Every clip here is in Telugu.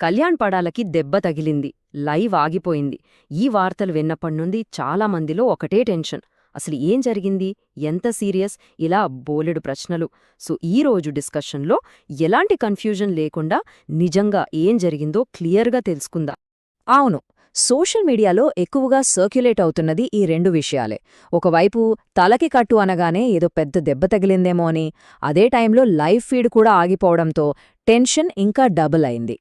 కళ్యాణ్ పడాలకి దెబ్బ తగిలింది. లైవ్ ఆగిపోయింది. ఈ వార్తలు విన్నప్పటినుండి చాలా మందిలో ఒకటే టెన్షన్. అసలు ఏం జరిగింది? ఎంత సీరియస్? ఇలా బోలెడు ప్రశ్నలు. సో ఈ రోజు డిస్కషన్లో ఎలాంటి కన్ఫ్యూజన్ లేకుండా నిజంగా ఏం జరిగిందో క్లియర్గా తెలుసుకుందా. అవును సోషల్ మీడియాలో ఎక్కువగా సర్క్యులేట్ అవుతున్నది ఈ రెండు విషయాలే. ఒకవైపు తలకి కట్టు అనగానే ఏదో పెద్ద దెబ్బ తగిలిందేమో అని. అదే టైంలో లైవ్ ఫీడ్ కూడా ఆగిపోవడంతో టెన్షన్ ఇంకా డబుల్ అయింది.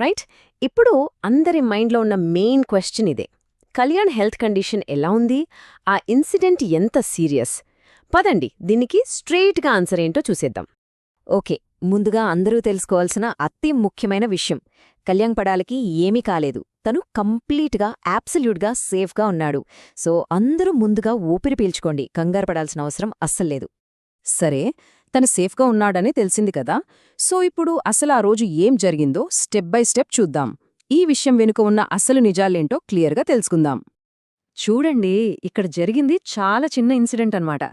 రైట్? ఇప్పుడు అందరి మైండ్లో ఉన్న మెయిన్ క్వశ్చన్ ఇదే. కళ్యాణ్ హెల్త్ కండిషన్ ఎలా ఉంది? ఆ ఇన్సిడెంట్ ఎంత సీరియస్? పదండి దీనికి స్ట్రెయిట్గా ఆన్సర్ ఏంటో చూసేద్దాం. ఓకే ముందుగా అందరూ తెలుసుకోవాల్సిన అతి ముఖ్యమైన విషయం. కళ్యాణ్ పడాలకి ఏమీ కాలేదు. తను కంప్లీట్గా యాబ్సల్యూట్గా సేఫ్గా ఉన్నాడు. సో అందరూ ముందుగా ఊపిరి పీల్చుకోండి. కంగారు పడాల్సిన అవసరం అస్సల్లేదు సరే తను సేఫ్గా ఉన్నాడని తెలిసింది కదా. సో ఇప్పుడు అసలు ఆ రోజు ఏం జరిగిందో స్టెప్ బై స్టెప్ చూద్దాం. ఈ విషయం వెనుక ఉన్న అసలు నిజాలేంటో క్లియర్గా తెలుసుకుందాం. చూడండి ఇక్కడ జరిగింది చాలా చిన్న ఇన్సిడెంట్ అన్నమాట.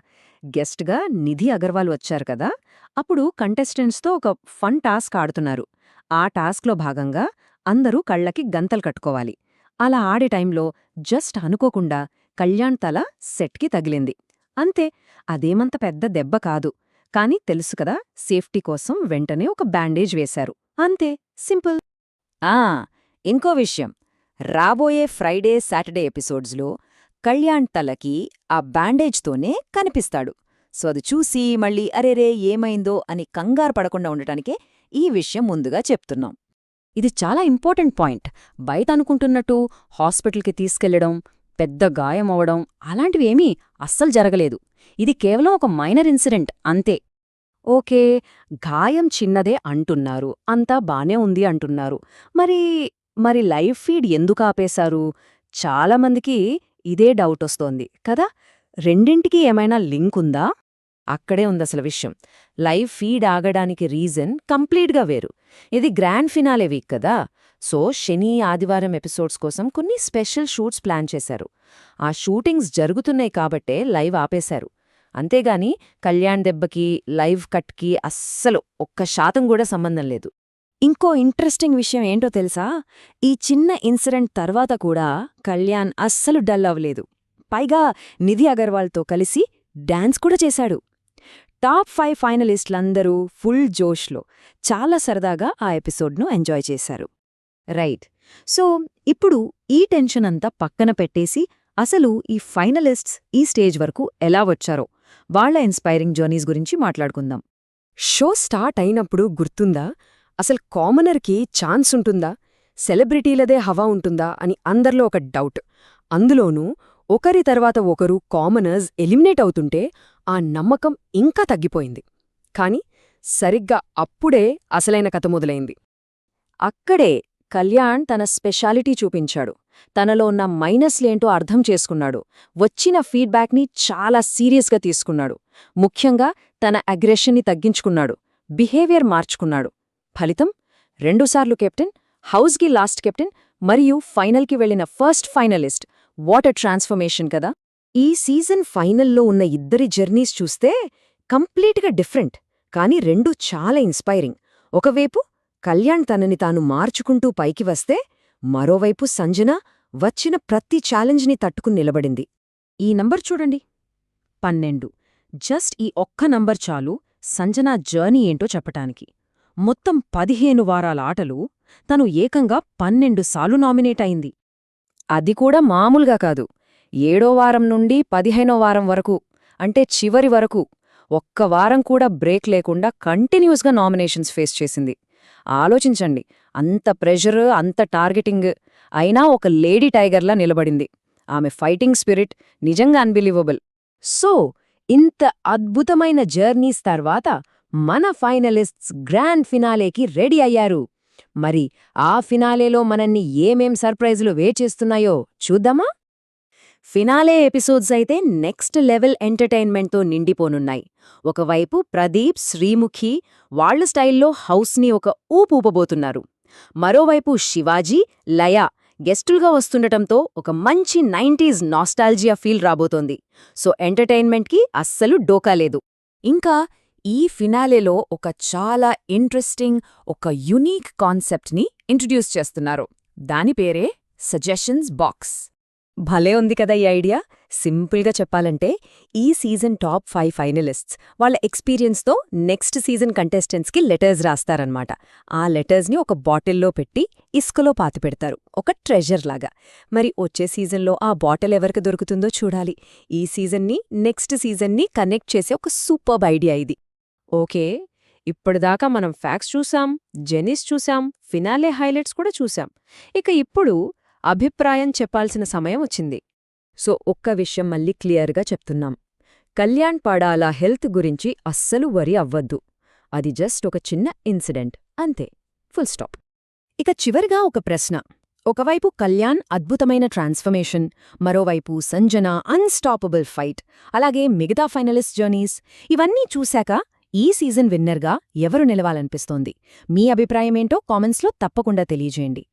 గెస్ట్గా నిధి అగర్వాల్ వచ్చారు కదా. అప్పుడు కంటెస్టెంట్స్తో ఒక ఫన్ టాస్క్ ఆడుతున్నారు. ఆ టాస్క్లో భాగంగా అందరూ కళ్ళకి గంతలు కట్టుకోవాలి. అలా ఆడే టైంలో జస్ట్ అనుకోకుండా కళ్యాణ్ తల సెట్కి తగిలింది. అంతే అదేమంత పెద్ద దెబ్బ కాదు. కాని తెలుసు కదా సేఫ్టీ కోసం వెంటనే ఒక బ్యాండేజ్ వేశారు. అంతే సింపుల్. ఆ ఇంకో విషయం. రాబోయే ఫ్రైడే సాటర్డే ఎపిసోడ్స్లో కళ్యాణ్ తలకి ఆ బ్యాండేజ్తోనే కనిపిస్తాడు. సో అది చూసి మళ్ళీ అరేరే ఏమైందో అని కంగారు పడకుండా ఉండటానికే ఈ విషయం ముందుగా చెప్తున్నాం. ఇది చాలా ఇంపార్టెంట్ పాయింట్. బయట అనుకుంటున్నట్టు హాస్పిటల్కి తీసుకెళ్ళడం పెద్ద గాయం అవడం అస్సలు జరగలేదు. ఇది కేవలం ఒక మైనర్ ఇన్సిడెంట్ అంతే. ఓకే గాయం చిన్నదే అంటున్నారు. అంతా బానే ఉంది అంటున్నారు. మరి మరి లైవ్ ఫీడ్ ఎందుకు ఆపేశారు? చాలామందికి ఇదే డౌట్ వస్తోంది కదా? రెండింటికి ఏమైనా లింక్ ఉందా? అక్కడే ఉందసలు విషయం. లైవ్ ఫీడ్ ఆగడానికి రీజన్ కంప్లీట్గా వేరు. ఇది గ్రాండ్ ఫినాలే వీక్ కదా? సో శని ఆదివారం ఎపిసోడ్స్ కోసం కొన్ని స్పెషల్ షూట్స్ ప్లాన్ చేశారు. ఆ షూటింగ్స్ జరుగుతున్నాయి కాబట్టే లైవ్ ఆపేశారు. అంతేగాని కళ్యాణ్ దెబ్బకి లైవ్ కట్కి అస్సలు ఒక్క శాతం కూడా సంబంధం లేదు. ఇంకో ఇంట్రెస్టింగ్ విషయం ఏంటో తెలుసా? ఈ చిన్న ఇన్సిడెంట్ తర్వాత కూడా కళ్యాణ్ అస్సలు డల్ అవ్వలేదు. పైగా నిధి అగర్వాల్తో కలిసి డాన్స్ కూడా చేశాడు. టాప్ ఫైవ్ ఫైనలిస్టులందరూ ఫుల్ జోష్లో చాలా సరదాగా ఆ ఎపిసోడ్ను ఎంజాయ్ చేశారు. రైట్ సో ఇప్పుడు ఈ టెన్షన్ అంతా పక్కన పెట్టేసి అసలు ఈ ఫైనలిస్ట్స్ ఈ స్టేజ్ వరకు ఎలా వచ్చారో వాళ్ళ ఇన్స్పైరింగ్ జర్నీస్ గురించి మాట్లాడుకుందాం. షో స్టార్ట్ అయినప్పుడు గుర్తుందా? అసలు కామనర్కి ఛాన్స్ ఉంటుందా? సెలబ్రిటీలదే హవా ఉంటుందా? అని అందర్లో ఒక డౌట్ అందులోనూ ఒకరి తర్వాత ఒకరు కామనర్స్ ఎలిమినేట్ అవుతుంటే ఆ నమ్మకం ఇంకా తగ్గిపోయింది. కాని సరిగ్గా అప్పుడే అసలైన కథ మొదలైంది. అక్కడే కళ్యాణ్ తన స్పెషాలిటీ చూపించాడు. తనలో ఉన్న మైనస్లేంటో అర్థం చేసుకున్నాడు. వచ్చిన ఫీడ్బ్యాక్ని చాలా సీరియస్గా తీసుకున్నాడు. ముఖ్యంగా తన అగ్రెషన్ని తగ్గించుకున్నాడు. బిహేవియర్ మార్చుకున్నాడు. ఫలితం? రెండుసార్లు కెప్టెన్ హౌస్కి లాస్ట్ కెప్టెన్ మరియు ఫైనల్కి వెళ్ళిన ఫస్ట్ ఫైనలిస్ట్. వాటర్ ట్రాన్స్ఫర్మేషన్ కదా! ఈ సీజన్ ఫైనల్లో ఉన్న ఇద్దరి జర్నీస్ చూస్తే కంప్లీట్గా డిఫరెంట్. కానీ రెండు చాలా ఇన్స్పైరింగ్. ఒకవైపు కళ్యాణ్ తనని తాను మార్చుకుంటూ పైకి వస్తే మరోవైపు సంజన వచ్చిన ప్రతి ఛాలెంజ్ని తట్టుకుని నిలబడింది. ఈ నంబర్ చూడండి. పన్నెండు. జస్ట్ ఈ ఒక్క నంబర్ చాలు సంజన జర్నీ ఏంటో చెప్పటానికి. మొత్తం పదిహేను వారాల ఆటలు తను ఏకంగా పన్నెండు సార్లు నామినేట్ అయింది. అది కూడా మామూలుగా కాదు. ఏడో వారం నుండి పదిహేనో వారం వరకు అంటే చివరి వరకు ఒక్క వారం కూడా బ్రేక్ లేకుండా కంటిన్యూస్గా నామినేషన్స్ ఫేస్ చేసింది. ఆలోచించండి. అంత ప్రెషర్ అంత టార్గెటింగ్ అయినా ఒక లేడీ టైగర్లా నిలబడింది. ఆమె ఫైటింగ్ స్పిరిట్ నిజంగా అన్బిలీవబుల్. సో ఇంత అద్భుతమైన జర్నీస్ తర్వాత మన ఫైనలిస్ట్స్ గ్రాండ్ ఫినాలేకి రెడీ అయ్యారు. మరి ఆ ఫినాలేలో మనల్ని ఏమేం సర్ప్రైజులు వేచేస్తున్నాయో చూద్దామా? ఫినాలే ఎపిసోడ్స్ అయితే నెక్స్ట్ లెవెల్ ఎంటర్టైన్మెంట్తో నిండిపోనున్నాయి. ఒకవైపు ప్రదీప్ శ్రీముఖి వాళ్ళ స్టైల్లో హౌస్ని ఒక ఊపు ఊపబోతున్నారు. మరోవైపు శివాజీ లయ గెస్టులుగా వస్తుండటంతో ఒక మంచి నైంటీస్ నాస్టాల్జియా ఫీల్ రాబోతోంది. సో ఎంటర్టైన్మెంట్కి అస్సలు డోకా లేదు. ఇంకా ఈ ఫినాలేలో ఒక చాలా ఇంట్రెస్టింగ్ ఒక యునీక్ కాన్సెప్ట్ని ఇంట్రడ్యూస్ చేస్తున్నారు. దాని పేరే సజెషన్స్ బాక్స్. భలే ఉంది కదా ఈ ఐడియా. సింపుల్గా చెప్పాలంటే ఈ సీజన్ టాప్ ఫైవ్ ఫైనలిస్ట్స్ వాళ్ళ ఎక్స్పీరియన్స్తో నెక్స్ట్ సీజన్ కంటెస్టెంట్స్కి లెటర్స్ రాస్తారనమాట ఆ లెటర్స్ని ఒక బాటిల్లో పెట్టి ఇసుకలో పాతిపెడతారు ఒక ట్రెజర్ లాగా. మరి వచ్చే సీజన్లో ఆ బాటిల్ ఎవరికి దొరుకుతుందో చూడాలి. ఈ సీజన్ని నెక్స్ట్ సీజన్ని కనెక్ట్ చేసే ఒక సూపర్బ్ ఐడియా ఇది. ఓకే ఇప్పటిదాకా మనం ఫ్యాక్స్ చూసాం జెనిస్ చూసాం ఫినాలే హైలైట్స్ కూడా చూసాం. ఇక ఇప్పుడు అభిప్రాయం చెప్పాల్సిన సమయం వచ్చింది. సో ఒక్క విషయం మళ్ళీ క్లియర్గా చెప్తున్నాం. కళ్యాణ్ పాడాల హెల్త్ గురించి అస్సలు వరి అవ్వద్దు. అది జస్ట్ ఒక చిన్న ఇన్సిడెంట్. అంతే. Full stop. ఇక చివరిగా ఒక ప్రశ్న. ఒకవైపు కళ్యాణ్ అద్భుతమైన ట్రాన్స్ఫర్మేషన్ మరోవైపు సంజన అన్స్టాపబుల్ ఫైట్ అలాగే మిగతా ఫైనలిస్ట్ జర్నీస్. ఇవన్నీ చూశాక ఈ సీజన్ విన్నర్గా ఎవరు నిలవాలనిపిస్తోంది? మీ అభిప్రాయమేంటో కామెంట్స్లో తప్పకుండా తెలియజేయండి.